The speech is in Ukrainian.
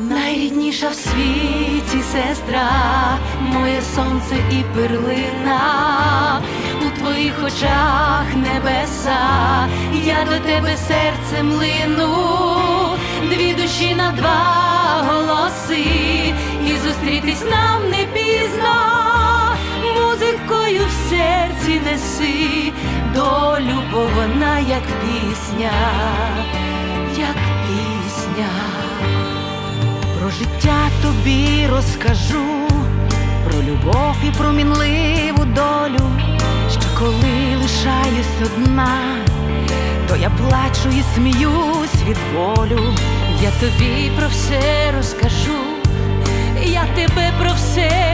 найрідніша в світі сестра, моє сонце і перлина, у твоїх очах небеса, я до тебе серцем лину, дві душі на два голоси, і зустрітись нам не пізно, музикою в серці неси, долю, бо вона як пісня, як пісня. Життя тобі розкажу, про любов і про мінливу долю, що коли лишаюсь одна, то я плачу і сміюсь від болю. Я тобі про все розкажу, я тебе про все